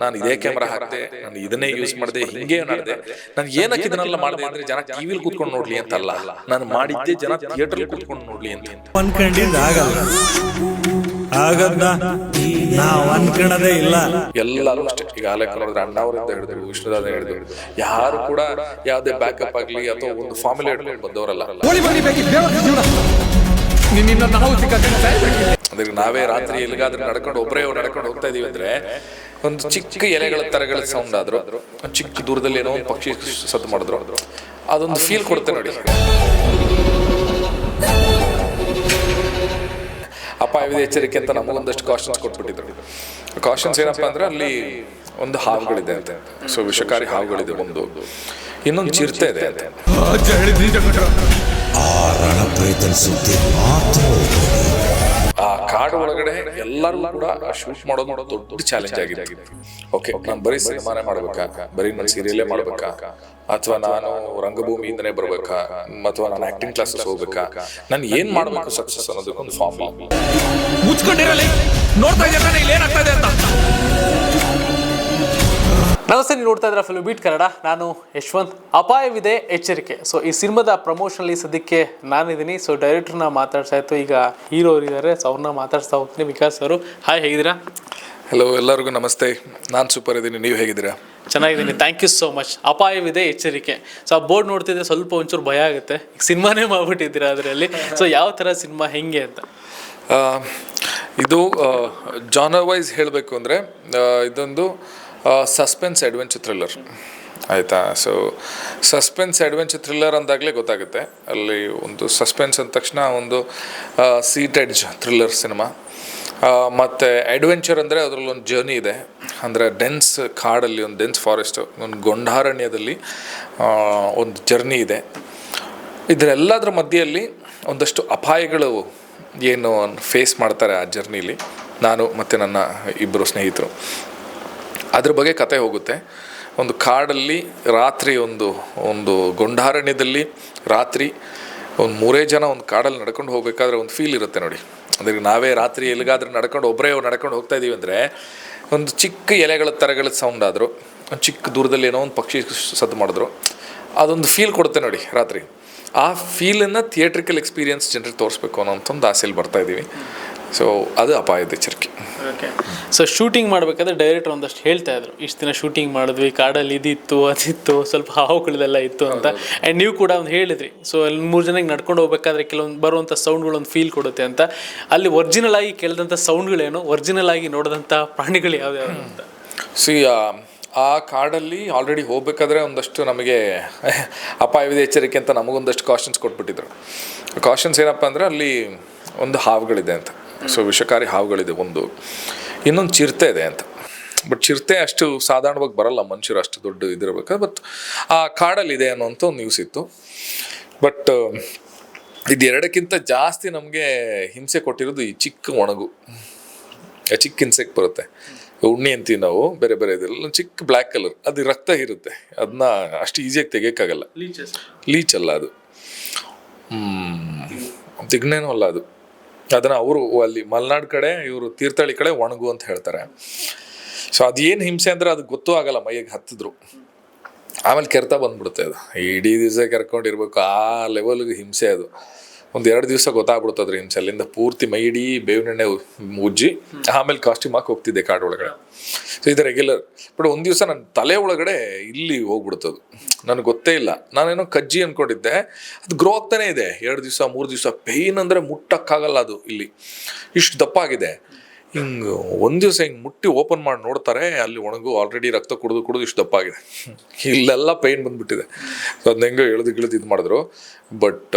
ನಾನು ಇದೇ ಕ್ಯಾಮ್ರಾ ಹಾಕಿದೆ ನಾನು ಇದನ್ನೇ ಯೂಸ್ ಮಾಡಿದೆ ಹಿಂಗೆ ಮಾಡಿದೆ ನಾನು ಏನಕ್ಕೆ ಇದನ್ನೆಲ್ಲ ಮಾಡಿದೆ ಅಂದ್ರೆ ಜನ ಟಿವಿಲಿ ಕೂತ್ಕೊಂಡು ನೋಡ್ಲಿ ಅಂತಲ್ಲ. ನಾನು ಮಾಡಿದ್ದೆ ಜನ ಥಿಯೇಟರ್ ಕೂತ್ಕೊಂಡು ನೋಡ್ಲಿ ಅಂತ. ಅನ್ಕೊಂಡಿದ್ದ ಆಗಲ್ಲ. ಆಗದ್ನ ನಾವ್ ಅನ್ಕಣದೇ ಇಲ್ಲ. ಎಲ್ಲರೂ ಅಷ್ಟೇ. ಈಗ ಆಲೇಖ ನೋಡಿದ್ರೆ ಅಣ್ಣವರಿಂದ ಹಿಡಿದು ವಿಷ್ಣುದಾದ ಹಿಡಿದು. ಯಾರು ಕೂಡ ಯಾವುದೇ ಬ್ಯಾಕಪ್ ಆಗಲಿ ಅಥವಾ ಒಂದು ಫಾರ್ಮುಲೆ ಹಿಡ್ಕೊಂಡು ಬಂದವರಲ್ಲ. ಅಂದ್ರೆ ನಾವೇ ರಾತ್ರಿ ಎಲ್ಲಿಗಾದ್ರೂ ನಡ್ಕೊಂಡು ಒಬ್ಬರೇ ನಡ್ಕೊಂಡು ಹೋಗ್ತಾ ಇದೀವಿ ಅಂದ್ರೆ ಒಂದು ಚಿಕ್ಕ ಎಲೆಗಳ ತರಗಳ ಸೌಂಡ್ ಆದ್ರು ಒಂದು ಚಿಕ್ಕ ದೂರದಲ್ಲಿ ಏನೋ ಒಂದು ಪಕ್ಷಿ ಸದ್ದು ಮಾಡಿದ್ರು. ಅದೊಂದು ಫೀಲ್ ಕೊಡುತ್ತೆ ನೋಡಿ. ಅಪಾಯವಿದೆ ಎಚ್ಚರಿಕೆ ಅಂತ ನಮಗೊಂದಷ್ಟು ಕಾಶನ್ಸ್ ಕೊಟ್ಬಿಟ್ಟಿದ್ರು. ಕಾಶನ್ಸ್ ಏನಪ್ಪಾ ಅಂದ್ರೆ ಅಲ್ಲಿ ಒಂದು ಹಾವುಗಳಿದೆ ಅಂತ. ಸೊ ವಿಷಕಾರಿ ಹಾವುಗಳಿದೆ ಒಂದು. ಇನ್ನೊಂದು ಚಿರತೆ ಇದೆ ಅಂತೆ. ಆ ರಣ ಮಾತ್ರ ಆ ಕಾಡು ಒಳಗಡೆ ಎಲ್ಲರೂ ಕೂಡ ಶೂಟ್ ಮಾಡೋದು ದೊಡ್ಡ ಚಾಲೆಂಜ್ ಆಗಿದೆ ಓಕೆ ನಾನು ಬರೀ ಸಿನಿಮಾನೇ ಮಾಡ್ಬೇಕಾ? ಬರೀ ನಾನು ಸೀರಿಯಲ್ಲೇ ಮಾಡ್ಬೇಕಾ? ಅಥವಾ ನಾನು ರಂಗಭೂಮಿಯಿಂದನೇ ಬರ್ಬೇಕಾ? ಅಥವಾ ನಾನು ಆಕ್ಟಿಂಗ್ ಕ್ಲಾಸಸ್ ಹೋಗ್ಬೇಕಾ? ನಾನು ಏನ್ ಮಾಡ್ಬೇಕು ಸಕ್ಸಸ್ ಅನ್ನೋದಕ್ಕೊಂದು ಫಾರ್ಮ್ ಮುಚ್ಕೊಂಡಿರಲಿ. ನೋಡ್ತಾ ಇದ್ದಾರೆ ಇಲ್ಲಿ ಏನಾಗ್ತಾ ಇದೆ ಅಂತ? ನಮಸ್ತೆ ನೀವು ನೋಡ್ತಾ ಇದ್ದೀರಾ ಫಿಲ್ಮ್ ಬೀಟ್ ಕನ್ನಡ ನಾನು ಯಶವಂತ್. ಅಪಾಯವಿದೆ ಎಚ್ಚರಿಕೆ. ಸೊ ಈ ಸಿನಿಮಾದ ಪ್ರಮೋಷನಲ್ಲಿ ಸದ್ಯಕ್ಕೆ ನಾನಿದ್ದೀನಿ. ಸೊ ಡೈರೆಕ್ಟರ್ನ ಮಾತಾಡ್ತಾ ಇತ್ತು. ಈಗ ಹೀರೋ ಇದ್ದಾರೆ ಸೊ ಅವ್ರನ್ನ ಮಾತಾಡ್ತಾ ಹೋಗ್ತೀನಿ. ವಿಕಾಸ್ ಅವರು. ಹಾಯ್ ಹೇಗಿದ್ದೀರಾ? ಹಲೋ ಎಲ್ಲರಿಗೂ ನಮಸ್ತೆ. ನಾನು ಸೂಪರ್ ಇದ್ದೀನಿ. ನೀವು ಹೇಗಿದ್ದೀರಾ? ಚೆನ್ನಾಗಿದ್ದೀನಿ. ಥ್ಯಾಂಕ್ ಯು ಸೋ ಮಚ್ ಅಪಾಯವಿದೆ ಎಚ್ಚರಿಕೆ. ಸೊ ಆ ಬೋರ್ಡ್ ನೋಡ್ತಿದ್ರೆ ಸ್ವಲ್ಪ ಒಂಚೂರು ಭಯ ಆಗುತ್ತೆ. ಈಗ ಸಿನಿಮಾನೇ ಮಾಡ್ಬಿಟ್ಟಿದ್ದೀರಾ ಅದರಲ್ಲಿ? ಸೊ ಯಾವ ಥರ ಸಿನಿಮಾ ಹೆಂಗೆ ಅಂತ? ಇದು ಜಾನರ್ ವೈಸ್ ಹೇಳಬೇಕು ಅಂದರೆ ಇದೊಂದು ಸಸ್ಪೆನ್ಸ್ ಅಡ್ವೆಂಚರ್ ಥ್ರಿಲ್ಲರ್ ಆಯಿತಾ? ಸೊ ಸಸ್ಪೆನ್ಸ್ ಅಡ್ವೆಂಚರ್ ಥ್ರಿಲ್ಲರ್ ಅಂದಾಗಲೇ ಗೊತ್ತಾಗುತ್ತೆ. ಅಲ್ಲಿ ಒಂದು ಸಸ್ಪೆನ್ಸ್ ಅಂದ ತಕ್ಷಣ ಒಂದು ಎಡ್ಜ್ ಥ್ರಿಲ್ಲರ್ ಸಿನಿಮಾ ಮತ್ತು ಅಡ್ವೆಂಚರ್ ಅಂದರೆ ಅದರಲ್ಲಿ ಒಂದು ಜರ್ನಿ ಇದೆ. ಅಂದರೆ ಡೆನ್ಸ್ ಕಾಡಲ್ಲಿ, ಒಂದು ಡೆನ್ಸ್ ಫಾರೆಸ್ಟ್ ಒಂದು ಗೊಂಡಾರಣ್ಯದಲ್ಲಿ ಒಂದು ಜರ್ನಿ ಇದೆ. ಇದರೆಲ್ಲದರ ಮಧ್ಯೆಯಲ್ಲಿ ಒಂದಷ್ಟು ಅಪಾಯಗಳು ಏನು ಫೇಸ್ ಮಾಡ್ತಾರೆ ಆ ಜರ್ನಿಲಿ ನಾನು ಮತ್ತು ನನ್ನ ಇಬ್ಬರು ಸ್ನೇಹಿತರು. ಅದ್ರ ಬಗ್ಗೆ ಕತೆ ಹೋಗುತ್ತೆ. ಒಂದು ಕಾಡಲ್ಲಿ ರಾತ್ರಿ ಒಂದು ಒಂದು ಗೊಂಡಾರಣ್ಯದಲ್ಲಿ ರಾತ್ರಿ ಒಂದು ಮೂರೇ ಜನ ಒಂದು ಕಾಡಲ್ಲಿ ನಡ್ಕೊಂಡು ಹೋಗಬೇಕಾದ್ರೆ ಒಂದು ಫೀಲ್ ಇರುತ್ತೆ ನೋಡಿ. ಅಂದರೆ ನಾವೇ ರಾತ್ರಿ ಎಲ್ಲಿಗಾದ್ರೂ ನಡ್ಕೊಂಡು ಒಬ್ಬರೇ ನಡ್ಕೊಂಡು ಹೋಗ್ತಾ ಇದ್ದೀವಿ ಅಂದರೆ ಒಂದು ಚಿಕ್ಕ ಎಲೆಗಳ ತರಗಳ ಸೌಂಡ್ ಆದರು, ಒಂದು ಚಿಕ್ಕ ದೂರದಲ್ಲಿ ಏನೋ ಒಂದು ಪಕ್ಷಿ ಸದ್ದು ಮಾಡಿದ್ರು. ಅದೊಂದು ಫೀಲ್ ಕೊಡುತ್ತೆ ನೋಡಿ ರಾತ್ರಿ. ಆ ಫೀಲನ್ನು ಥಿಯೇಟ್ರಿಕಲ್ ಎಕ್ಸ್ಪೀರಿಯನ್ಸ್ ಜನರಿಗೆ ತೋರಿಸ್ಬೇಕು ಅನ್ನೋಂಥ ಒಂದು ಆಸೆಯಲ್ಲಿ ಬರ್ತಾ ಇದ್ದೀವಿ ಸೊ ಅದು ಅಪಾಯದ ಎಚ್ಚರಿಕೆ. ಓಕೆ ಸೊ ಶೂಟಿಂಗ್ ಮಾಡಬೇಕಾದ್ರೆ ಡೈರೆಕ್ಟರ್ ಒಂದಷ್ಟು ಹೇಳ್ತಾ ಇದ್ರು. ಇಷ್ಟು ದಿನ ಶೂಟಿಂಗ್ ಮಾಡಿದ್ವಿ ಕಾಡಲ್ಲಿ ಇದಿತ್ತು ಅದಿತ್ತು ಸ್ವಲ್ಪ ಹಾವುಗಳದೆಲ್ಲ ಇತ್ತು ಅಂತ. ಆ್ಯಂಡ್ ನೀವು ಕೂಡ ಒಂದು ಹೇಳಿದ್ರಿ. ಸೊ ಅಲ್ಲಿ ಮೂರು ಜನಕ್ಕೆ ನಡ್ಕೊಂಡು ಹೋಗ್ಬೇಕಾದ್ರೆ ಕೆಲವೊಂದು ಬರುವಂಥ ಸೌಂಡ್ಗಳು ಒಂದು ಫೀಲ್ ಕೊಡುತ್ತೆ ಅಂತ. ಅಲ್ಲಿ ಒರಿಜಿನಲ್ ಆಗಿ ಕೇಳಿದಂಥ ಸೌಂಡ್ಗಳೇನು ಒರಿಜಿನಲ್ ಆಗಿ ನೋಡಿದಂಥ ಪ್ರಾಣಿಗಳು ಯಾವ್ಯಾವ ಅಂತ. ಸಿ ಆ ಕಾಡಲ್ಲಿ ಆಲ್ರೆಡಿ ಹೋಗ್ಬೇಕಾದ್ರೆ ಒಂದಷ್ಟು ನಮಗೆ ಅಪಾಯವಿದೆ ಎಚ್ಚರಿಕೆ ಅಂತ ನಮಗೊಂದಷ್ಟು ಕಾಶನ್ಸ್ ಕೊಟ್ಬಿಟ್ಟಿದ್ರು. ಕಾಶನ್ಸ್ ಏನಪ್ಪ ಅಂದರೆ ಅಲ್ಲಿ ಒಂದು ಹಾವುಗಳಿದೆ ಅಂತ. ಸೊ ವಿಷಕಾರಿ ಹಾವುಗಳಿದೆ ಒಂದು. ಇನ್ನೊಂದು ಚಿರತೆ ಇದೆ ಅಂತ. ಬಟ್ ಚಿರತೆ ಅಷ್ಟು ಸಾಧಾರಣವಾಗಿ ಬರಲ್ಲ ಮನುಷ್ಯರು ಅಷ್ಟು ದೊಡ್ಡ ಇದಿರಬೇಕು. ಬಟ್ ಆ ಕಾಡಲ್ಲಿ ಇದೆ ಅನ್ನೋಂಥ ಒಂದು ನ್ಯೂಸ್ ಇತ್ತು. ಬಟ್ ಇದೆರಡಕ್ಕಿಂತ ಜಾಸ್ತಿ ನಮಗೆ ಹಿಂಸೆ ಕೊಟ್ಟಿರೋದು ಈ ಚಿಕ್ಕ ಒಣಗು. ಚಿಕ್ಕ ಹಿಂಸೆಗೆ ಬರುತ್ತೆ. ಉಣ್ಣಿ ಅಂತೀವಿ ನಾವು ಬೇರೆ ಬೇರೆ ಇದೆಲ್ಲ ಚಿಕ್ಕ ಬ್ಲ್ಯಾಕ್ ಕಲರ್ ಅದು ರಕ್ತ ಇರುತ್ತೆ. ಅದನ್ನ ಅಷ್ಟು ಈಸಿಯಾಗಿ ತೆಗಿಯೋಕ್ಕಾಗಲ್ಲ. ಲೀಚ್ ಅಲ್ಲ ಅದು. ಹ್ಮ್. ತಿಗ್ನೇನೂ ಅಲ್ಲ ಅದು. ಅದನ್ನ ಅವರು ಅಲ್ಲಿ ಮಲೆನಾಡು ಕಡೆ, ಇವರು ತೀರ್ಥಹಳ್ಳಿ ಕಡೆ ಒಣಗು ಅಂತ ಹೇಳ್ತಾರೆ. ಸೊ ಅದೇನು ಹಿಂಸೆ ಅಂದ್ರೆ ಅದು ಗೊತ್ತೂ ಆಗಲ್ಲ ಮೈಗೆ ಹತ್ತಿದ್ರು. ಆಮೇಲೆ ಕೆರ್ತಾ ಬಂದ್ಬಿಡುತ್ತೆ ಅದು. ಇಡೀ ದಿವಸ ಕೆರ್ಕೊಂಡಿರ್ಬೇಕು, ಆ ಲೆವೆಲ್ಗೆ ಹಿಂಸೆ ಅದು. ಒಂದು ಎರಡು ದಿವಸ ಗೊತ್ತಾಗ್ಬಿಡ್ತದ್ರಿ ಹಿಂಸೆ. ಅಲ್ಲಿಂದ ಪೂರ್ತಿ ಮೈ ಇಡೀ ಬೇವಿನೆಣ್ಣೆ ಉಜ್ಜಿ, ಆಮೇಲೆ ಕಾಸ್ಟ್ಯೂಮ್ ಹಾಕಿ ಹೋಗ್ತಿದ್ದೆ ಕಾಡು ಒಳಗಡೆ. ಸೊ ಇದು ರೆಗ್ಯುಲರ್ ಬಟ್ ಒಂದು ದಿವಸ ನನ್ನ ತಲೆ ಒಳಗಡೆ ಇಲ್ಲಿ ಹೋಗ್ಬಿಡ್ತದು ನನಗೆ ಗೊತ್ತೇ ಇಲ್ಲ. ನಾನೇನೋ ಕಜ್ಜಿ ಅನ್ಕೊಂಡಿದ್ದೆ. ಅದು ಗ್ರೋ ಆಗ್ತಾನೆ ಇದೆ. ಎರಡು ದಿವಸ, ಮೂರು ದಿವಸ. ಪೇಯ್ನ್ ಅಂದರೆ ಮುಟ್ಟಕ್ಕಾಗಲ್ಲ ಅದು ಇಲ್ಲಿ. ಇಷ್ಟು ದಪ್ಪ ಆಗಿದೆ ಹಿಂಗೆ ಒಂದು ದಿವಸ ಹಿಂಗೆ ಮುಟ್ಟಿ ಓಪನ್ ಮಾಡಿ ನೋಡ್ತಾರೆ ಅಲ್ಲಿ ಒಣಗು ಆಲ್ರೆಡಿ ರಕ್ತ ಕುಡಿದು ಕುಡಿದು ಇಷ್ಟು ದಪ್ಪಾಗಿದೆ ಇಲ್ಲೆಲ್ಲ ಪೈನ್ ಬಂದ್ಬಿಟ್ಟಿದೆ. ಸೊ ಅದನ್ನ ಹೆಂಗೋ ಇಳಿದು ಗಿಳಿದು ಇದು ಮಾಡಿದ್ರು. ಬಟ್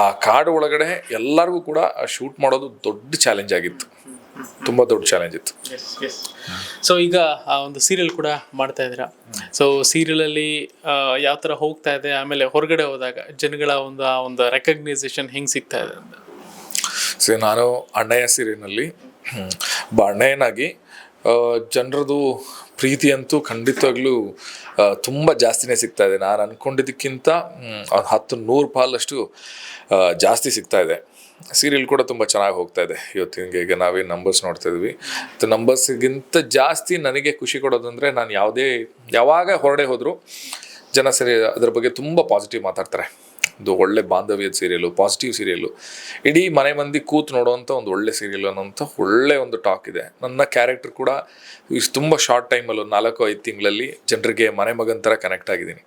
ಆ ಕಾಡು ಒಳಗಡೆ ಎಲ್ಲರಿಗೂ ಕೂಡ ಶೂಟ್ ಮಾಡೋದು ದೊಡ್ಡ ಚಾಲೆಂಜ್ ಆಗಿತ್ತು. ತುಂಬ ದೊಡ್ಡ ಚಾಲೆಂಜ್ ಇತ್ತು. ಸೊ ಈಗ ಆ ಒಂದು ಸೀರಿಯಲ್ ಕೂಡ ಮಾಡ್ತಾ ಇದ್ದೀರಾ. ಸೊ ಸೀರಿಯಲಲ್ಲಿ ಯಾವ ಥರ ಹೋಗ್ತಾ ಇದೆ ಆಮೇಲೆ ಹೊರಗಡೆ ಹೋದಾಗ ಜನಗಳ ಒಂದು ಆ ಒಂದು ರೆಕಗ್ನೈಸೇಷನ್ ಹೆಂಗೆ ಸಿಗ್ತಾ ಇದೆ ಅಂತ? ಸೊ ನಾನು ಅಣ್ಣಯ್ಯ ಸೀರಿಯಲ್ನಲ್ಲಿ ಅಣ್ಣಯ್ಯನಾಗಿ ಜನರದು ಪ್ರೀತಿ ಅಂತೂ ಖಂಡಿತವಾಗ್ಲೂ ತುಂಬ ಜಾಸ್ತಿನೇ ಸಿಗ್ತಾ ಇದೆ. ನಾನು ಅಂದ್ಕೊಂಡಿದ್ದಕ್ಕಿಂತ ಒಂದು ಹತ್ತು ನೂರು ಪಾಲಷ್ಟು ಜಾಸ್ತಿ ಸಿಗ್ತಾ ಇದೆ. ಸೀರಿಯಲ್ ಕೂಡ ತುಂಬ ಚೆನ್ನಾಗಿ ಹೋಗ್ತಾ ಇದೆ. ಇವತ್ತಿಗೆ ಈಗ ನಾವೇ ನಂಬರ್ಸ್ ನೋಡ್ತಾ ಇದ್ವಿ. ನಂಬರ್ಸ್ಗಿಂತ ಜಾಸ್ತಿ ನನಗೆ ಖುಷಿ ಕೊಡೋದಂದರೆ ನಾನು ಯಾವುದೇ, ಯಾವಾಗ ಹೊರಡೆ ಹೋದರೂ ಜನ ಸರಿ ಅದ್ರ ಬಗ್ಗೆ ತುಂಬ ಪಾಸಿಟಿವ್ ಮಾತಾಡ್ತಾರೆ. ಒಂದು ಒಳ್ಳೆ ಬಾಂಧವ್ಯದ ಸೀರಿಯಲು ಪಾಸಿಟಿವ್ ಸೀರಿಯಲು ಇಡೀ ಮನೆ ಮಂದಿ ಕೂತು ನೋಡುವಂಥ ಒಂದು ಒಳ್ಳೆ ಸೀರಿಯಲ್ ಅನ್ನೋಂಥ ಒಳ್ಳೆ ಒಂದು ಟಾಕ್ ಇದೆ. ನನ್ನ ಕ್ಯಾರೆಕ್ಟರ್ ಕೂಡ ಇಷ್ಟು ತುಂಬ ಶಾರ್ಟ್ ಟೈಮಲ್ಲಿ ಒಂದು ನಾಲ್ಕು, ಐದು ತಿಂಗಳಲ್ಲಿ ಜನರಿಗೆ ಮನೆ ಮಗನ ಥರ ಕನೆಕ್ಟ್ ಆಗಿದ್ದೀನಿ.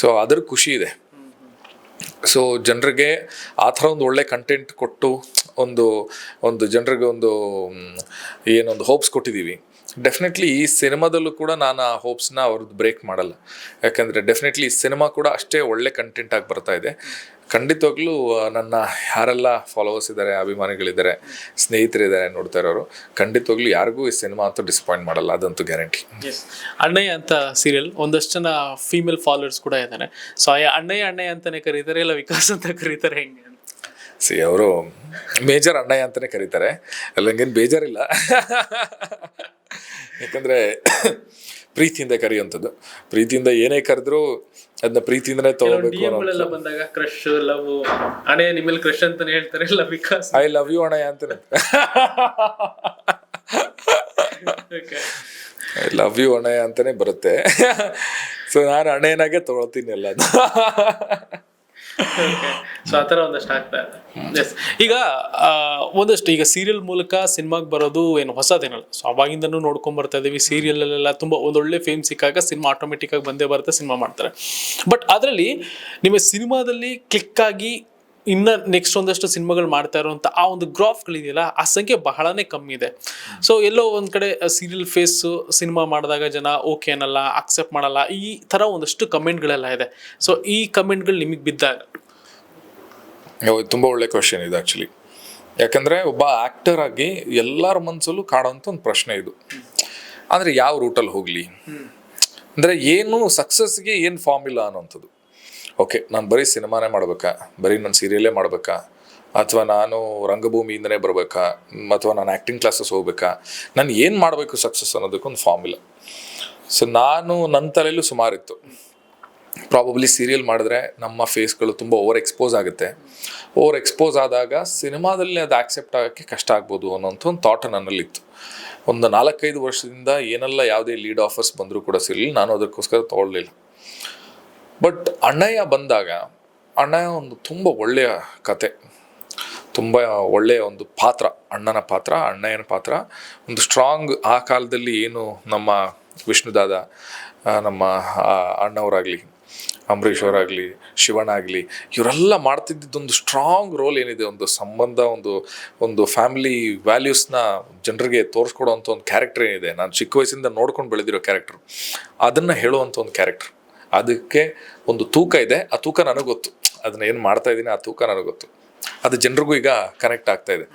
ಸೊ ಅದ್ರ ಖುಷಿ ಇದೆ. ಸೊ ಜನರಿಗೆ ಆ ಥರ ಒಂದು ಒಳ್ಳೆ ಕಂಟೆಂಟ್ ಕೊಟ್ಟು ಒಂದು ಒಂದು ಜನರಿಗೆ ಒಂದು ಏನೊಂದು ಹೋಪ್ಸ್ ಕೊಟ್ಟಿದ್ದೀವಿ. ಡೆಫಿನೆಟ್ಲಿ ಈ ಸಿನಿಮಾದಲ್ಲೂ ಕೂಡ ನಾನು ಆ ಹೋಪ್ಸ್ನ ಅವ್ರದ್ದು ಬ್ರೇಕ್ ಮಾಡಲ್ಲ. ಯಾಕಂದರೆ ಡೆಫಿನೆಟ್ಲಿ ಈ ಸಿನಿಮಾ ಕೂಡ ಅಷ್ಟೇ ಒಳ್ಳೆ ಕಂಟೆಂಟ್ ಆಗಿ ಬರ್ತಾ ಇದೆ. ಖಂಡಿತವಾಗ್ಲೂ ನನ್ನ ಯಾರೆಲ್ಲ ಫಾಲೋವರ್ಸ್ ಇದ್ದಾರೆ ಅಭಿಮಾನಿಗಳಿದ್ದಾರೆ ಸ್ನೇಹಿತರಿದ್ದಾರೆ ನೋಡ್ತಾ ಇರೋರು ಖಂಡಿತವಾಗ್ಲೂ ಯಾರಿಗೂ ಈ ಸಿನಿಮಾ ಅಂತೂ ಡಿಸಪಾಯಿಂಟ್ ಮಾಡಲ್ಲ ಅದಂತೂ ಗ್ಯಾರಂಟಿ ಅಣ್ಣಯ್ಯ ಅಂತ ಸೀರಿಯಲ್ ಒಂದಷ್ಟು ಜನ ಫೀಮೇಲ್ ಫಾಲೋವರ್ಸ್ ಕೂಡ ಇದ್ದಾರೆ ಸೊ ಅಣ್ಣಯ್ಯ ಅಣ್ಣಯ್ಯ ಅಂತಾನೆ ಕರೀತಾರೆ ಇಲ್ಲ ವಿಕಾಸ್ ಅಂತ ಕರೀತಾರೆ ಹೆಂಗೆ ಅಂತ? ಸಿ ಅವರು ಮೇಜರ್ ಅಣ್ಣಯ್ಯ ಅಂತಲೇ ಕರೀತಾರೆ. ಅಲ್ಲಂಗೇನು ಬೇಜಾರಿಲ್ಲ. ಯಾಕಂದರೆ ಪ್ರೀತಿಯಿಂದ ಕರೆಯುವಂಥದ್ದು. ಪ್ರೀತಿಯಿಂದ ಏನೇ ಕರೆದ್ರೂ ಅದನ್ನ ಪ್ರೀತಿಯಿಂದನೇ ತಗೋಬೇಕು ಬಂದಾಗ ಕ್ರಶ್ ಲವ್ ಅಣ್ಣಯ್ಯ ನಿಮ್ಮಲ್ಲಿ ಕ್ರಶ್ ಅಂತಾನೆ ಹೇಳ್ತಾರೆ ಇಲ್ಲ ಬಿಕಾಸ್ ಐ ಲವ್ ಯು ಅಣ್ಣಯ್ಯ ಅಂತಾನೆ. ಐ ಲವ್ ಯು ಅಣ್ಣಯ್ಯ ಅಂತಾನೆ ಬರುತ್ತೆ. ಸೊ ನಾನು ಅಣೆಯನಾಗೆ ತಗೊಳ್ತೀನಿ ಎಲ್ಲ ಸೊ ಆ ಥರ ಒಂದಷ್ಟು ಆಗ್ತಾ ಇದೆ ಎಸ್ ಈಗ ಒಂದಷ್ಟು ಈಗ ಸೀರಿಯಲ್ ಮೂಲಕ ಸಿನಿಮಾಗೆ ಬರೋದು ಏನು ಹೊಸದೇನಲ್ಲ. ಸೊ ಅವಾಗಿಂದನೂ ನೋಡ್ಕೊಂಡ್ ಬರ್ತಾ ಇದೀವಿ ಸೀರಿಯಲ್ ಅಲ್ಲೆಲ್ಲ ತುಂಬಾ ಒಂದೊಳ್ಳೆ ಫೇಮ್ ಸಿಕ್ಕಾಗ ಸಿನಿಮಾ ಆಟೋಮೆಟಿಕ್ ಆಗಿ ಬಂದೇ ಬರುತ್ತೆ ಸಿನಿಮಾ ಮಾಡ್ತಾರೆ. ಬಟ್ ಅದರಲ್ಲಿ ನಿಮ್ಮ ಸಿನಿಮಾದಲ್ಲಿ ಕ್ಲಿಕ್ ಆಗಿ ಇನ್ನ ನೆಕ್ಸ್ಟ್ ಒಂದಷ್ಟು ಸಿನಿಮಾಗಳು ಮಾಡ್ತಾ ಇರುವಂತ ಆ ಒಂದು ಗ್ರಾಫ್ಗಳಿದೆಯಲ್ಲ ಆ ಸಂಖ್ಯೆ ಬಹಳನೇ ಕಮ್ಮಿ ಇದೆ. ಸೊ ಎಲ್ಲೋ ಒಂದ್ ಕಡೆ ಸೀರಿಯಲ್ ಫೇಸ್ ಸಿನಿಮಾ ಮಾಡಿದಾಗ ಜನ ಓಕೆ ಅನ್ನಲ್ಲ ಅಕ್ಸೆಪ್ಟ್ ಮಾಡಲ್ಲ ಈ ತರ ಒಂದಷ್ಟು ಕಮೆಂಟ್ಗಳೆಲ್ಲ ಇದೆ. ಸೊ ಈ ಕಮೆಂಟ್ಗಳು ನಿಮಗೆ ಬಿದ್ದಾಗ? ತುಂಬ ಒಳ್ಳೆ ಕ್ವಶನ್ ಇದು ಆ್ಯಕ್ಚುಲಿ ಯಾಕಂದರೆ ಒಬ್ಬ ಆ್ಯಕ್ಟರ್ ಆಗಿ ಎಲ್ಲರ ಮನಸ್ಸಲ್ಲೂ ಕಾಡೋಂಥ ಒಂದು ಪ್ರಶ್ನೆ ಇದು. ಅಂದ್ರೆ ಯಾವ ರೂಟಲ್ಲಿ ಹೋಗಲಿ? ಅಂದರೆ ಏನು ಸಕ್ಸಸ್ಗೆ ಏನು ಫಾರ್ಮುಲಾ ಅನ್ನೋಂಥದ್ದು. ಓಕೆ ನಾನು ಬರೀ ಸಿನಿಮಾನೇ ಮಾಡಬೇಕಾ? ಬರೀ ನಾನು ಸೀರಿಯಲ್ಲೇ ಮಾಡಬೇಕಾ? ಅಥವಾ ನಾನು ರಂಗಭೂಮಿಯಿಂದನೇ ಬರಬೇಕಾ? ಅಥವಾ ನಾನು ಆ್ಯಕ್ಟಿಂಗ್ ಕ್ಲಾಸಸ್ ಹೋಗ್ಬೇಕಾ? ನಾನು ಏನು ಮಾಡಬೇಕು ಸಕ್ಸಸ್ ಅನ್ನೋದಕ್ಕೊಂದು ಫಾರ್ಮುಲಾ ಸೊ ನಾನು ನನ್ನ ತಲೆಯಲ್ಲೂ ಸುಮಾರಿತ್ತು. ಪ್ರಾಬಬ್ಲಿ ಸೀರಿಯಲ್ ಮಾಡಿದ್ರೆ ನಮ್ಮ ಫೇಸ್ಗಳು ತುಂಬ ಓವರ್ ಎಕ್ಸ್ಪೋಸ್ ಆಗುತ್ತೆ. ಓವರ್ ಎಕ್ಸ್ಪೋಸ್ ಆದಾಗ ಸಿನಿಮಾದಲ್ಲಿ ಅದು ಆಕ್ಸೆಪ್ಟ್ ಆಗೋಕ್ಕೆ ಕಷ್ಟ ಆಗ್ಬೋದು ಅನ್ನೋಂಥ ಒಂದು ಥಾಟ್ ನನ್ನಲ್ಲಿತ್ತು. ಒಂದು ನಾಲ್ಕೈದು ವರ್ಷದಿಂದ ಏನೆಲ್ಲ ಯಾವುದೇ ಲೀಡ್ ಆಫರ್ಸ್ ಬಂದರೂ ಕೂಡ ಸಿರಲಿಲ್ಲ ನಾನು ಅದಕ್ಕೋಸ್ಕರ ತೊಗೊಳ್ಳಿಲ್ಲ ಬಟ್ ಅಣ್ಣಯ್ಯ ಬಂದಾಗ, ಅಣ್ಣಯ್ಯ ಒಂದು ತುಂಬ ಒಳ್ಳೆಯ ಕತೆ. ತುಂಬ ಒಳ್ಳೆಯ ಒಂದು ಪಾತ್ರ, ಅಣ್ಣನ ಪಾತ್ರ, ಅಣ್ಣಯ್ಯನ ಪಾತ್ರ. ಒಂದು ಸ್ಟ್ರಾಂಗ್ ಆ ಕಾಲದಲ್ಲಿ ಏನು ನಮ್ಮ ವಿಷ್ಣುದಾದ ನಮ್ಮ ಅಣ್ಣವರಾಗಲಿ, ಅಂಬರೀಷ್ ಅವರಾಗಲಿ ಶಿವನಾಗಲಿ ಇವರೆಲ್ಲ ಮಾಡ್ತಿದ್ದೊಂದು ಸ್ಟ್ರಾಂಗ್ ರೋಲ್ ಏನಿದೆ, ಒಂದು ಸಂಬಂಧ, ಒಂದು ಒಂದು ಫ್ಯಾಮಿಲಿ ವ್ಯಾಲ್ಯೂಸ್ನ ಜನರಿಗೆ ತೋರಿಸ್ಕೊಡೋವಂಥ ಒಂದು ಕ್ಯಾರೆಕ್ಟರ್ ಏನಿದೆ. ನಾನು ಚಿಕ್ಕ ವಯಸ್ಸಿಂದ ನೋಡ್ಕೊಂಡು ಬೆಳೆದಿರೋ ಕ್ಯಾರೆಕ್ಟರ್ ಅದನ್ನು ಹೇಳುವಂಥ ಒಂದು ಕ್ಯಾರೆಕ್ಟರ್ ಅದಕ್ಕೆ ಒಂದು ತೂಕ ಇದೆ. ಆ ತೂಕ ನನಗೆ ಗೊತ್ತು. ಅದನ್ನ ಏನು ಮಾಡ್ತಾ ಇದ್ದೀನಿ ಆ ತೂಕ ನನಗೆ ಗೊತ್ತು. ಅದು ಜನರಿಗೂ ಈಗ ಕನೆಕ್ಟ್ ಆಗ್ತಾ ಇದೆ.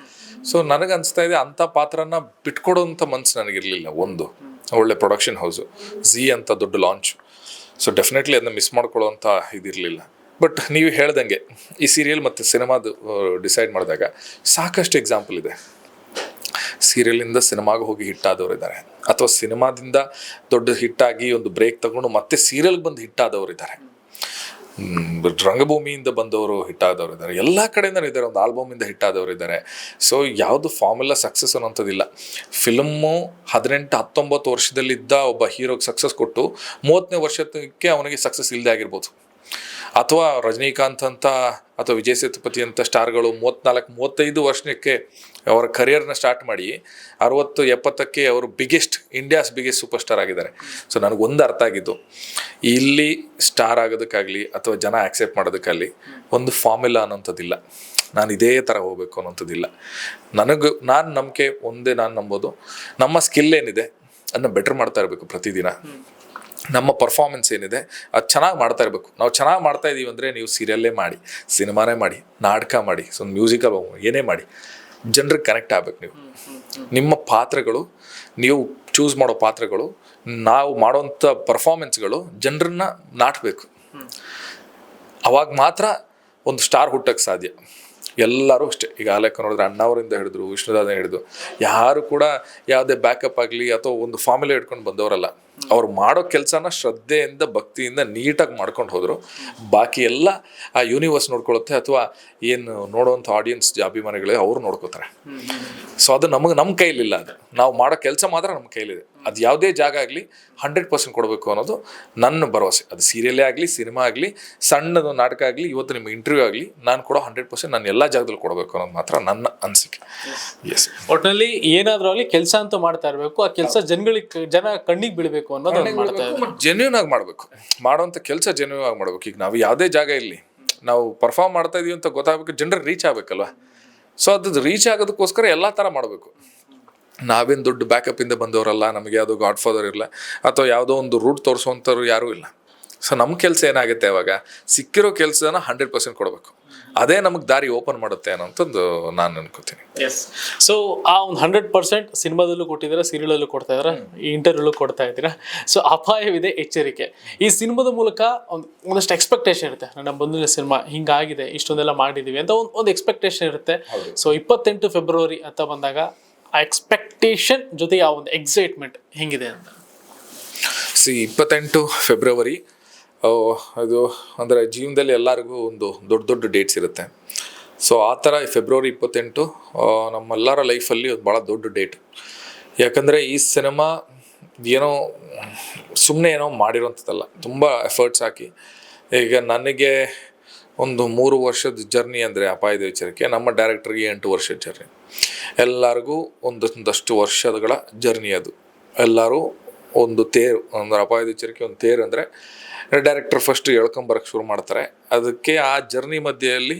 ಸೊ ನನಗೆ ಅನಿಸ್ತಾ ಇದೆ ಅಂಥ ಪಾತ್ರನ ಬಿಟ್ಕೊಡೋಂಥ ಮನ್ಸು ನನಗಿರಲಿಲ್ಲ. ಒಂದು, ಒಳ್ಳೆ ಪ್ರೊಡಕ್ಷನ್ ಹೌಸು ಝಿ ಅಂತ ದೊಡ್ಡ ಲಾಂಚ್ ಸೊ ಡೆಫಿನೆಟ್ಲಿ ಅದನ್ನ ಮಿಸ್ ಮಾಡ್ಕೊಳ್ಳೋಂಥ ಇದಿರಲಿಲ್ಲ. ಬಟ್ ನೀವು ಹೇಳ್ದಂಗೆ ಈ ಸೀರಿಯಲ್ ಮತ್ತು ಸಿನಿಮಾದು ಡಿಸೈಡ್ ಮಾಡಿದಾಗ ಸಾಕಷ್ಟು ಎಕ್ಸಾಂಪಲ್ ಇದೆ. ಸೀರಿಯಲಿಂದ ಸಿನಿಮಾಗೆ ಹೋಗಿ ಹಿಟ್ ಆದವರು ಇದ್ದಾರೆ ಅಥವಾ ಸಿನಿಮಾದಿಂದ ದೊಡ್ಡ ಹಿಟ್ಟಾಗಿ ಒಂದು ಬ್ರೇಕ್ ತಗೊಂಡು ಮತ್ತೆ ಸೀರಿಯಲ್ಗೆ ಬಂದು ಹಿಟ್ ಆದವ್ರು ಇದ್ದಾರೆ ರಂಗಭೂಮಿಯಿಂದ ಬಂದವರು ಹಿಟ್ ಆದವರು ಇದ್ದಾರೆ ಎಲ್ಲ ಕಡೆಯಿಂದ ಇದ್ದಾರೆ ಒಂದು ಆಲ್ಬಮಿಂದ ಹಿಟ್ ಆದವರು ಇದ್ದಾರೆ ಸೊ ಯಾವುದು ಫಾರ್ಮುಲಾ ಸಕ್ಸಸ್ ಅನ್ನೋಂಥದ್ದಿಲ್ಲ ಫಿಲಮ್ಮು ಹದಿನೆಂಟು, ಹತ್ತೊಂಬತ್ತು ವರ್ಷದಲ್ಲಿದ್ದ ಒಬ್ಬ ಹೀರೋಗೆ ಸಕ್ಸಸ್ ಕೊಟ್ಟು ಮೂವತ್ತನೇ ವರ್ಷಕ್ಕೆ ಅವನಿಗೆ ಸಕ್ಸಸ್ ಇಲ್ಲದೆ ಆಗಿರ್ಬೋದು. ಅಥವಾ ರಜನಿಕಾಂತ್ ಅಂತ, ಅಥವಾ ವಿಜಯ್ ಸೇತುಪತಿ ಅಂತ ಸ್ಟಾರ್ಗಳು ಮೂವತ್ತ್ನಾಲ್ಕು ಮೂವತ್ತೈದು ವರ್ಷಕ್ಕೆ ಅವರ ಕರಿಯರ್ನ ಸ್ಟಾರ್ಟ್ ಮಾಡಿ ಅರವತ್ತು, ಎಪ್ಪತ್ತಕ್ಕೆ ಅವರು biggest India's biggest super star ಆಗಿದ್ದಾರೆ ಸೊ ನನಗೊಂದು ಅರ್ಥ ಆಗಿದ್ದು, ಇಲ್ಲಿ ಸ್ಟಾರ್ ಆಗೋದಕ್ಕಾಗಲಿ ಅಥವಾ ಜನ ಆಕ್ಸೆಪ್ಟ್ ಮಾಡೋದಕ್ಕಾಗಲಿ ಒಂದು ಫಾರ್ಮುಲಾ ಅನ್ನೋಂಥದ್ದಿಲ್ಲ ನಾನು ಇದೇ ಥರ ಹೋಗಬೇಕು ಅನ್ನೋಂಥದ್ದಿಲ್ಲ ನನಗೆ, ನಾನು ನಂಬಿಕೆ ಒಂದೇ ನಾನು ನಂಬೋದು. ನಮ್ಮ ಸ್ಕಿಲ್ ಏನಿದೆ, ಅದನ್ನ ಬೆಟರ್ ಮಾಡ್ತಾ ಇರಬೇಕು ಪ್ರತಿದಿನ. ನಮ್ಮ ಪರ್ಫಾರ್ಮೆನ್ಸ್ ಏನಿದೆ, ಅದು ಚೆನ್ನಾಗಿ ಮಾಡ್ತಾ ಇರಬೇಕು. ನಾವು ಚೆನ್ನಾಗಿ ಮಾಡ್ತಾ ಇದ್ದೀವಿ ಅಂದರೆ ನೀವು ಸೀರಿಯಲ್ಲೇ ಮಾಡಿ ಸಿನಿಮಾನೇ ಮಾಡಿ, ನಾಟಕ ಮಾಡಿ ಸೊ ಮ್ಯೂಸಿಕಲ್ ಏನೇ ಮಾಡಿ. ಜನರಿಗೆ ಕನೆಕ್ಟ್ ಆಗ್ಬೇಕು ನೀವು. ನಿಮ್ಮ ಪಾತ್ರಗಳು, ನೀವು ಚೂಸ್ ಮಾಡೋ ಪಾತ್ರಗಳು, ನಾವು ಮಾಡೋಂಥ ಪರ್ಫಾರ್ಮೆನ್ಸ್ಗಳು ಜನರನ್ನ ನಾಟಬೇಕು. ಅವಾಗ ಮಾತ್ರ ಒಂದು ಸ್ಟಾರ್ ಹುಟ್ಟಕ್ಕೆ ಸಾಧ್ಯ. ಎಲ್ಲರೂ ಅಷ್ಟೇ. ಈಗ ಆಲೇಖ ನೋಡಿದ್ರೆ ಅಣ್ಣವರಿಂದ ಹಿಡಿದ್ರು ವಿಷ್ಣುದಾದ ಹಿಡಿದು ಯಾರು ಕೂಡ ಯಾವುದೇ ಬ್ಯಾಕಪ್ ಆಗಲಿ ಅಥವಾ ಒಂದು ಫಾರ್ಮುಲಾ ಇಟ್ಕೊಂಡು ಬಂದವರಲ್ಲ. ಅವ್ರು ಮಾಡೋ ಕೆಲಸನ ಶ್ರದ್ಧೆಯಿಂದ, ಭಕ್ತಿಯಿಂದ ನೀಟಾಗಿ ಮಾಡ್ಕೊಂಡು ಹೋದರು. ಬಾಕಿ ಎಲ್ಲ ಆ ಯೂನಿವರ್ಸ್ ನೋಡ್ಕೊಳುತ್ತೆ ಅಥವಾ ಏನು ನೋಡೋವಂಥ ಆಡಿಯನ್ಸ್ ಅಭಿಮಾನಿಗಳೇ ಅವರು ನೋಡ್ಕೋತಾರೆ. ಸೊ ಅದು ನಮಗೆ ನಮ್ಮ ಕೈಲಿಲ್ಲ ಅದು. ನಾವು ಮಾಡೋ ಕೆಲಸ ಮಾತ್ರ ನಮ್ಮ ಕೈಲಿದೆ. ಅದು ಯಾವುದೇ ಜಾಗ ಆಗಲಿ ಹಂಡ್ರೆಡ್ ಪರ್ಸೆಂಟ್ ಕೊಡಬೇಕು ಅನ್ನೋದು ನನ್ನ ಭರವಸೆ. ಅದು ಸೀರಿಯಲೇ ಆಗಲಿ ಸಿನಿಮಾ ಆಗಲಿ ಸಣ್ಣದು ನಾಟಕ ಆಗಲಿ, ಇವತ್ತು ನಿಮ್ಮ ಇಂಟರ್ವ್ಯೂ ಆಗಲಿ, ನಾನು ಕೊಡೋ ಹಂಡ್ರೆಡ್ ಪರ್ಸೆಂಟ್ ನಾನು ಎಲ್ಲ ಜಾಗದಲ್ಲಿ ಕೊಡಬೇಕು ಅನ್ನೋದು ಮಾತ್ರ ನನ್ನ ಅನಿಸಿಕೆ. ಎಸ್ ಒಟ್ಟಿನಲ್ಲಿ ಏನಾದರೂ ಆಗಲಿ ಕೆಲಸ ಅಂತೂ ಮಾಡ್ತಾ ಇರಬೇಕು. ಆ ಕೆಲಸ ಜನಗಳಿಗೆ, ಜನ ಕಣ್ಣಿಗೆ ಬೀಳಬೇಕು. ಅನ್ನೋದು ಮಾಡ್ತಾ ಇದ್ದಾರೆ. ಜೆನ್ಯೂನ್ ಆಗಿ ಮಾಡಬೇಕು. ಮಾಡುವಂತ ಕೆಲಸ ಜೆನ್ಯೂನ್ ಆಗಿ ಮಾಡಬೇಕು. ಈಗ ನಾವು ಯಾವುದೇ ಜಾಗ ಇಲ್ಲಿ ನಾವು ಪರ್ಫಾರ್ಮ್ ಮಾಡ್ತಾ ಇದೀವಿ ಅಂತ ಗೊತ್ತಾಗಬೇಕು ಜನರಿಗೆ ರೀಚ್ ಆಗಬೇಕಲ್ವ? ಸೊ ಅದು ರೀಚ್ ಆಗೋದಕ್ಕೋಸ್ಕರ ಎಲ್ಲ ಥರ ಮಾಡಬೇಕು. ನಾವೇನು ದುಡ್ಡು ಬ್ಯಾಕಪ್ಪಿಂದ ಬಂದವರಲ್ಲ ನಮಗೆ ಯಾವುದೋ ಗಾಡ್ ಫಾದರ್ ಇಲ್ಲ ಅಥವಾ ಯಾವುದೋ ಒಂದು ರೂಟ್ ತೋರಿಸುವಂಥವ್ರು ಯಾರೂ ಇಲ್ಲ. ಸೊ ನಮ್ಮ ಕೆಲಸ ಏನಾಗುತ್ತೆ ಅವಾಗ? ಸಿಕ್ಕಿರೋ ಕೆಲಸನ ಹಂಡ್ರೆಡ್ ಪರ್ಸೆಂಟ್ ಕೊಡಬೇಕು. ಅದೇ ನಮಗೆ ದಾರಿ ಓಪನ್ ಮಾಡುತ್ತೆ ಅನ್ನೋಂಥದ್ದು ನಾನು ಅನ್ಕೋತೀನಿ. ಎಸ್ ಸೊ ಆ ಒಂದು ಹಂಡ್ರೆಡ್ ಪರ್ಸೆಂಟ್ ಸಿನಿಮಾದಲ್ಲೂ ಕೊಟ್ಟಿದ್ದೀರಾ ಸೀರಿಯಲಲ್ಲೂ ಕೊಡ್ತಾ ಇದ್ದೀರಾ ಇಂಟರ್ವ್ಯೂಲೂ ಕೊಡ್ತಾ ಇದ್ದೀರಾ? ಸೊ ಅಪಾಯವಿದೆ ಎಚ್ಚರಿಕೆ. ಈ ಸಿನಿಮಾದ ಮೂಲಕ ಒಂದು ಒಂದಷ್ಟು ಎಕ್ಸ್ಪೆಕ್ಟೇಷನ್ ಇರುತ್ತೆ. ನನ್ನ ಬಂದಿನ ಸಿನಿಮಾ ಹಿಂಗಾಗಿದೆ ಇಷ್ಟೊಂದೆಲ್ಲ ಮಾಡಿದ್ದೀವಿ ಅಂತ ಒಂದು ಒಂದು ಎಕ್ಸ್ಪೆಕ್ಟೇಷನ್ ಇರುತ್ತೆ. ಸೊ ಇಪ್ಪತ್ತೆಂಟು ಫೆಬ್ರವರಿ ಅಂತ ಬಂದಾಗ ಆ ಎಕ್ಸ್ಪೆಕ್ಟೇಷನ್ ಜೊತೆಗೆ ಆ ಒಂದು ಎಕ್ಸೈಟ್ಮೆಂಟ್ ಹೆಂಗಿದೆ ಅಂತ? ಸಿ ಇಪ್ಪತ್ತೆಂಟು ಫೆಬ್ರವರಿ ಅದು ಅಂದರೆ ಜೀವನದಲ್ಲಿ ಎಲ್ಲರಿಗೂ ಒಂದು ದೊಡ್ಡ ದೊಡ್ಡ ಡೇಟ್ಸ್ ಇರುತ್ತೆ. ಸೊ ಆ ಥರ ಫೆಬ್ರವರಿ ಇಪ್ಪತ್ತೆಂಟು ನಮ್ಮೆಲ್ಲರ ಲೈಫಲ್ಲಿ ಒಂದು ಭಾಳ ದೊಡ್ಡ ಡೇಟ್ ಯಾಕಂದರೆ ಈ ಸಿನಿಮಾ ಏನೋ ಸುಮ್ಮನೆ ಏನೋ ಮಾಡಿರೋಂಥದ್ದಲ್ಲ. ತುಂಬ ಎಫರ್ಟ್ಸ್ ಹಾಕಿ. ಈಗ ನನಗೆ ಒಂದು ಮೂರು ವರ್ಷದ ಜರ್ನಿ ಅಂದರೆ ಅಪಾಯದ ವಿಚಾರಕ್ಕೆ ನಮ್ಮ ಡೈರೆಕ್ಟರ್ಗೆ ಎಂಟು ವರ್ಷದ ಜರ್ನಿ ಎಲ್ಲರಿಗೂ ಒಂದೊಂದಷ್ಟು ವರ್ಷಗಳ ಜರ್ನಿ ಅದು. ಎಲ್ಲರೂ ಒಂದು ತೇರು, ಒಂದು ಅಪಾಯದ ಎಚ್ಚರಿಕೆ, ಒಂದು ತೇರು ಅಂದರೆ ಡೈರೆಕ್ಟರ್ ಫಸ್ಟ್ ಎಳ್ಕೊಂಬರಕ್ಕೆ ಶುರು ಮಾಡ್ತಾರೆ. ಅದಕ್ಕೆ ಆ ಜರ್ನಿ ಮಧ್ಯೆಯಲ್ಲಿ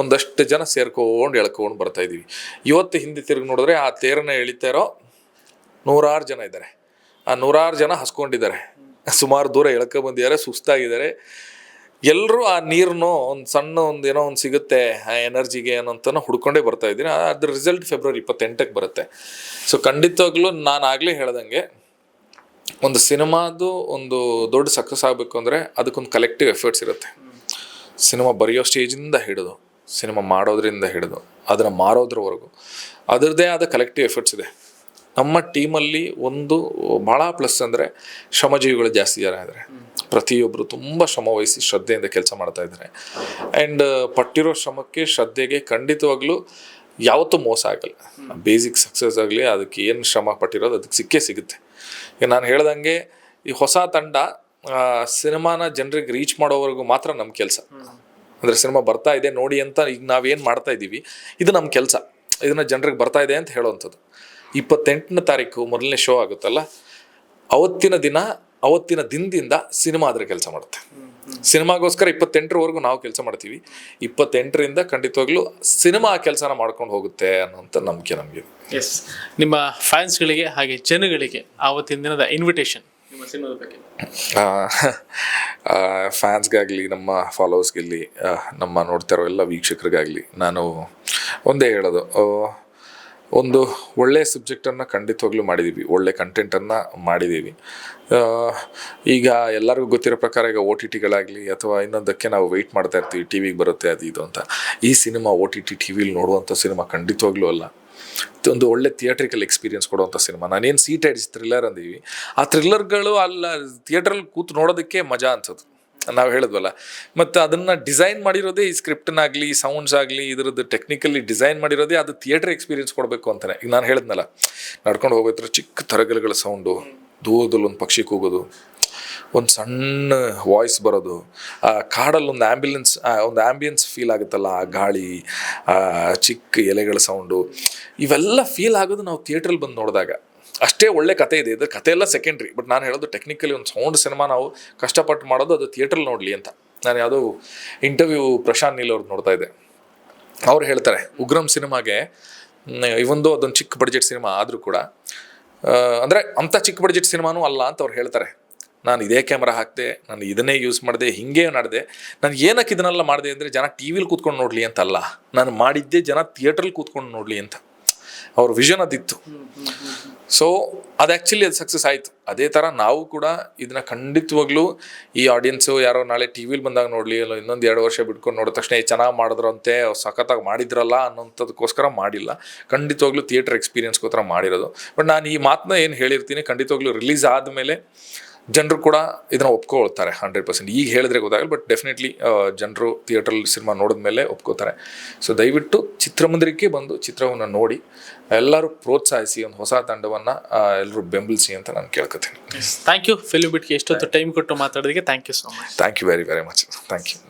ಒಂದಷ್ಟು ಜನ ಸೇರ್ಕೊಂಡು ಎಳ್ಕೊಂಡು ಬರ್ತಾ ಇದ್ದೀವಿ. ಇವತ್ತು ಹಿಂದೆ ತಿರುಗಿ ನೋಡಿದ್ರೆ ಆ ತೇರನ್ನ ಎಳಿತಾ ಇರೋ ನೂರಾರು ಜನ ಇದ್ದಾರೆ. ಆ ನೂರಾರು ಜನ ಹಸ್ಕೊಂಡಿದ್ದಾರೆ. ಸುಮಾರು ದೂರ ಎಳ್ಕೊ ಬಂದಿದ್ದಾರೆ, ಸುಸ್ತಾಗಿದ್ದಾರೆ. ಎಲ್ಲರೂ ಆ ನೀರನ್ನು ಒಂದು ಸಣ್ಣ ಒಂದು ಏನೋ ಒಂದು ಸಿಗುತ್ತೆ, ಆ ಎನರ್ಜಿಗೆ ಅನ್ನೋಂತನ ಹುಡ್ಕೊಂಡೇ ಬರ್ತಾ ಇದ್ದೀನಿ. ಅದ್ರ ರಿಸಲ್ಟ್ ಫೆಬ್ರವರಿ ಇಪ್ಪತ್ತೆಂಟಕ್ಕೆ ಬರುತ್ತೆ. ಸೊ ಖಂಡಿತವಾಗ್ಲೂ ನಾನು ಆಗಲೇ ಹೇಳ್ದಂಗೆ ಒಂದು ಸಿನಿಮಾದು ಒಂದು ದೊಡ್ಡ ಸಕ್ಸಸ್ ಆಗಬೇಕು ಅಂದರೆ ಅದಕ್ಕೊಂದು ಕಲೆಕ್ಟಿವ್ ಎಫರ್ಟ್ಸ್ ಇರುತ್ತೆ. ಸಿನಿಮಾ ಬರೆಯೋ ಸ್ಟೇಜಿಂದ ಹಿಡಿದು, ಸಿನಿಮಾ ಮಾಡೋದ್ರಿಂದ ಹಿಡಿದು, ಅದನ್ನು ಮಾರೋದ್ರವರೆಗೂ ಅದರದ್ದೇ ಆದ ಕಲೆಕ್ಟಿವ್ ಎಫರ್ಟ್ಸ್ ಇದೆ. ನಮ್ಮ ಟೀಮಲ್ಲಿ ಒಂದು ಭಾಳ ಪ್ಲಸ್ ಅಂದರೆ ಶ್ರಮಜೀವಿಗಳು ಜಾಸ್ತಿ ಜನ ಇದ್ದಾರೆ ಪ್ರತಿಯೊಬ್ಬರು ತುಂಬ ಶ್ರಮ ವಹಿಸಿ ಶ್ರದ್ಧೆಯಿಂದ ಕೆಲಸ ಮಾಡ್ತಾ ಇದ್ದಾರೆ ಆ್ಯಂಡ್ ಪಟ್ಟಿರೋ ಶ್ರಮಕ್ಕೆ ಶ್ರದ್ಧೆಗೆ ಖಂಡಿತವಾಗ್ಲೂ ಯಾವತ್ತೂ ಮೋಸ ಆಗಲ್ಲ. ಬೇಸಿಕ್ ಸಕ್ಸಸ್ ಆಗಲಿ ಅದಕ್ಕೆ ಏನು ಶ್ರಮ ಪಟ್ಟಿರೋದು ಅದಕ್ಕೆ ಸಿಕ್ಕೇ ಸಿಗುತ್ತೆ. ಈಗ ನಾನು ಹೇಳ್ದಂಗೆ ಈ ಹೊಸ ತಂಡ ಸಿನಿಮಾನ ಜನರಿಗೆ ರೀಚ್ ಮಾಡೋವರೆಗೂ ಮಾತ್ರ ನಮ್ಮ ಕೆಲಸ. ಅಂದರೆ ಸಿನಿಮಾ ಬರ್ತಾ ಇದೆ ನೋಡಿ ಅಂತ ಈಗ ನಾವೇನು ಮಾಡ್ತಾ ಇದ್ದೀವಿ ಇದು ನಮ್ಮ ಕೆಲಸ. ಇದನ್ನು ಜನರಿಗೆ ಬರ್ತಾ ಇದೆ ಅಂತ ಹೇಳುವಂಥದ್ದು ಇಪ್ಪತ್ತೆಂಟನೇ ತಾರೀಕು ಮೊದಲನೇ ಶೋ ಆಗುತ್ತಲ್ಲ ಅವತ್ತಿನ ದಿನ ಅವತ್ತಿನ ದಿನದಿಂದ ಸಿನಿಮಾ ಅದರ ಕೆಲಸ ಮಾಡುತ್ತೆ. ಸಿನಿಮಾಗೋಸ್ಕರ ಇಪ್ಪತ್ತೆಂಟರವರೆಗೂ ನಾವು ಕೆಲಸ ಮಾಡ್ತೀವಿ. ಇಪ್ಪತ್ತೆಂಟರಿಂದ ಖಂಡಿತವಾಗ್ಲೂ ಸಿನಿಮಾ ಆ ಕೆಲಸನ ಮಾಡ್ಕೊಂಡು ಹೋಗುತ್ತೆ ಅನ್ನೋಂಥ ನಂಬಿಕೆ ನಮಗೆ. ಎಸ್ ನಿಮ್ಮ ಫ್ಯಾನ್ಸ್ಗಳಿಗೆ ಹಾಗೆ ಜನಗಳಿಗೆ ಆವತ್ತಿನ ದಿನದ ಇನ್ವಿಟೇಷನ್ ಫ್ಯಾನ್ಸ್ಗಾಗಲಿ ನಮ್ಮ ಫಾಲೋವರ್ಸ್ಗಿರಲಿ ನಮ್ಮ ನೋಡ್ತಾ ಇರೋ ಎಲ್ಲ ವೀಕ್ಷಕರಿಗಾಗಲಿ ನಾನು ಒಂದೇ ಹೇಳೋದು. ಒಂದು ಒಳ್ಳೆಯ ಸಬ್ಜೆಕ್ಟನ್ನು ಖಂಡಿತವಾಗ್ಲೂ ಮಾಡಿದ್ದೀವಿ ಒಳ್ಳೆ ಕಂಟೆಂಟನ್ನು ಮಾಡಿದ್ದೀವಿ ಈಗ ಎಲ್ಲರಿಗೂ ಗೊತ್ತಿರೋ ಪ್ರಕಾರ ಈಗ ಓ ಟಿ ಟಿಗಳಾಗಲಿ ಅಥವಾ ಇನ್ನೊಂದಕ್ಕೆ ನಾವು ವೆಯ್ಟ್ ಮಾಡ್ತಾ ಇರ್ತೀವಿ ಟಿ ವಿಗೆ ಬರುತ್ತೆ, ಅದು ಇದು ಅಂತ. ಈ ಸಿನಿಮಾ ಓ ಟಿ ಟಿ ಟಿ ವಿಲಿ ನೋಡುವಂಥ ಸಿನಿಮಾ ಖಂಡಿತವಾಗ್ಲೂ ಅಲ್ಲ. ಒಂದು ಒಳ್ಳೆ ಥಿಯೇಟ್ರಿಕಲ್ ಎಕ್ಸ್ಪೀರಿಯನ್ಸ್ ಕೊಡುವಂಥ ಸಿನಿಮಾ. ನಾನೇನು ಸೀಟ್ ಎಡ್ಸ್ ಥ್ರಿಲ್ಲರ್ ಅಂದೀವಿ. ಆ ಥ್ರಿಲ್ಲರ್ಗಳು ಅಲ್ಲ ಥಿಯೇಟ್ರಲ್ಲಿ ಕೂತು ನೋಡೋದಕ್ಕೆ ಮಜಾ ಅನ್ಸೋದು ನಾವು ಹೇಳಿದ್ವಲ್ಲ. ಮತ್ತು ಅದನ್ನು ಡಿಸೈನ್ ಮಾಡಿರೋದೇ ಈ ಸ್ಕ್ರಿಪ್ಟ್ನಾಗಲಿ ಸೌಂಡ್ಸ್ ಆಗಲಿ, ಇದರದ್ದು ಟೆಕ್ನಿಕಲಿ ಡಿಸೈನ್ ಮಾಡಿರೋದೇ ಅದು ಥಿಯೇಟರ್ ಎಕ್ಸ್ಪೀರಿಯನ್ಸ್ ಕೊಡಬೇಕು ಅಂತಾನೆ. ಈಗ ನಾನು ಹೇಳಿದ್ನಲ್ಲ, ನಡ್ಕೊಂಡು ಹೋಗೋತ್ರ ಚಿಕ್ಕ ತರಗಲುಗಳ ಸೌಂಡು, ದೂರದಲ್ಲಿ ಒಂದು ಪಕ್ಷಿ ಕೂಗೋದು, ಒಂದು ಸಣ್ಣ ವಾಯ್ಸ್ ಬರೋದು, ಆ ಕಾಡಲ್ಲಿ ಒಂದು ಆ್ಯಂಬ್ಯುಲೆನ್ಸ್ ಒಂದು ಆ್ಯಂಬಿಯನ್ಸ್ ಫೀಲ್ ಆಗುತ್ತಲ್ಲ, ಆ ಗಾಳಿ ಚಿಕ್ಕ ಎಲೆಗಳ ಸೌಂಡು, ಇವೆಲ್ಲ ಫೀಲ್ ಆಗೋದು ನಾವು ಥಿಯೇಟ್ರಲ್ಲಿ ಬಂದು ನೋಡಿದಾಗ. ಅಷ್ಟೇ ಒಳ್ಳೆ ಕತೆ ಇದೆ. ಇದ್ರ ಕತೆ ಎಲ್ಲ ಸೆಕೆಂಡ್ರಿ ಬಟ್ ನಾನು ಹೇಳೋದು ಟೆಕ್ನಿಕಲಿ ಒಂದು ಸೌಂಡ್ ಸಿನಿಮಾ ನಾವು ಕಷ್ಟಪಟ್ಟು ಮಾಡೋದು ಅದು ಥಿಯೇಟ್ರಲ್ಲಿ ನೋಡಲಿ ಅಂತ. ನಾನು ಯಾವುದೋ ಇಂಟರ್ವ್ಯೂ ಪ್ರಶಾಂತ್ ನೀಲ್ ಅವ್ರದ್ದು ನೋಡ್ತಾ ಇದ್ದೆ. ಅವ್ರು ಹೇಳ್ತಾರೆ, ಉಗ್ರಂ ಸಿನಿಮಾಗೆ ಇವೊಂದು ಅದೊಂದು ಚಿಕ್ಕ ಬಡ್ಜೆಟ್ ಸಿನಿಮಾ ಆದರೂ ಕೂಡ ಅಂದರೆ ಅಂಥ ಚಿಕ್ಕ ಬಡ್ಜೆಟ್ ಸಿನಿಮಾನೂ ಅಲ್ಲ ಅಂತ ಅವ್ರು ಹೇಳ್ತಾರೆ. ನಾನು ಇದೇ ಕ್ಯಾಮ್ರಾ ಹಾಕಿದೆ, ನಾನು ಇದನ್ನೇ ಯೂಸ್ ಮಾಡಿದೆ, ಹಿಂಗೆ ನಡೆದೆ. ನಾನು ಏನಕ್ಕೆ ಇದನ್ನೆಲ್ಲ ಮಾಡಿದೆ ಅಂದರೆ ಜನ ಟಿ ವಿಲಿ ಕೂತ್ಕೊಂಡು ನೋಡಲಿ ಅಂತ ಅಲ್ಲ ನಾನು ಮಾಡಿದ್ದೆ ಜನ ಥಿಯೇಟ್ರಲ್ಲಿ ಕೂತ್ಕೊಂಡು ನೋಡಲಿ ಅಂತ. ಅವ್ರ ವಿಷನ್ ಅದಿತ್ತು. ಸೊ ಅದು ಆ್ಯಕ್ಚುಲಿ ಅದು ಸಕ್ಸಸ್ ಆಯಿತು. ಅದೇ ಥರ ನಾವು ಕೂಡ ಇದನ್ನ ಖಂಡಿತವಾಗ್ಲೂ ಈ ಆಡಿಯನ್ಸು ಯಾರೋ ನಾಳೆ ಟಿ ವಿಲಿ ಬಂದಾಗ ನೋಡಲಿ, ಅಲ್ಲ ಇನ್ನೊಂದು ಎರಡು ವರ್ಷ ಬಿಟ್ಕೊಂಡು ನೋಡಿದ ತಕ್ಷಣ ಚೆನ್ನಾಗಿ ಮಾಡಿದ್ರಂತೆ, ಅವ್ರು ಸಖತ್ತಾಗಿ ಮಾಡಿದ್ರಲ್ಲ ಅನ್ನೋಂಥದಕ್ಕೋಸ್ಕರ ಮಾಡಿಲ್ಲ. ಖಂಡಿತವಾಗ್ಲೂ ಥಿಯೇಟರ್ ಎಕ್ಸ್ಪೀರಿಯನ್ಸ್ಗೋಸ್ಕರ ಮಾಡಿರೋದು. ಬಟ್ ನಾನು ಈ ಮಾತನ್ನ ಏನು ಹೇಳಿರ್ತೀನಿ, ಖಂಡಿತವಾಗ್ಲೂ ರಿಲೀಸ್ ಆದಮೇಲೆ ಜನರು ಕೂಡ ಇದನ್ನ ಒಪ್ಕೊಳ್ತಾರೆ ಹಂಡ್ರೆಡ್ ಪರ್ಸೆಂಟ್ ಈಗ ಹೇಳಿದ್ರೆ ಗೊತ್ತಾಗಲ್ಲ ಬಟ್ ಡೆಫಿನೆಟ್ಲಿ ಜನರು ಥಿಯೇಟ್ರಲ್ಲಿ ಸಿನಿಮಾ ನೋಡಿದ ಮೇಲೆ ಒಪ್ಕೋತಾರೆ ಸೊ ದಯವಿಟ್ಟು ಚಿತ್ರಮಂದಿರಕ್ಕೆ ಬಂದು ಚಿತ್ರವನ್ನು ನೋಡಿ ಎಲ್ಲರೂ ಪ್ರೋತ್ಸಾಹಿಸಿ ಒಂದು ಹೊಸ ತಂಡವನ್ನು ಎಲ್ಲರೂ ಬೆಂಬಲಿಸಿ ಅಂತ ನಾನು ಕೇಳ್ಕೊತೀನಿ. ಥ್ಯಾಂಕ್ ಯು ಫಿಲ್ಮ್ ಬಿಟ್ಗೆ ಎಷ್ಟೊತ್ತು ಟೈಮ್ ಕೊಟ್ಟು ಮಾತಾಡೋದಕ್ಕೆ thank you so much thank you very very much thank you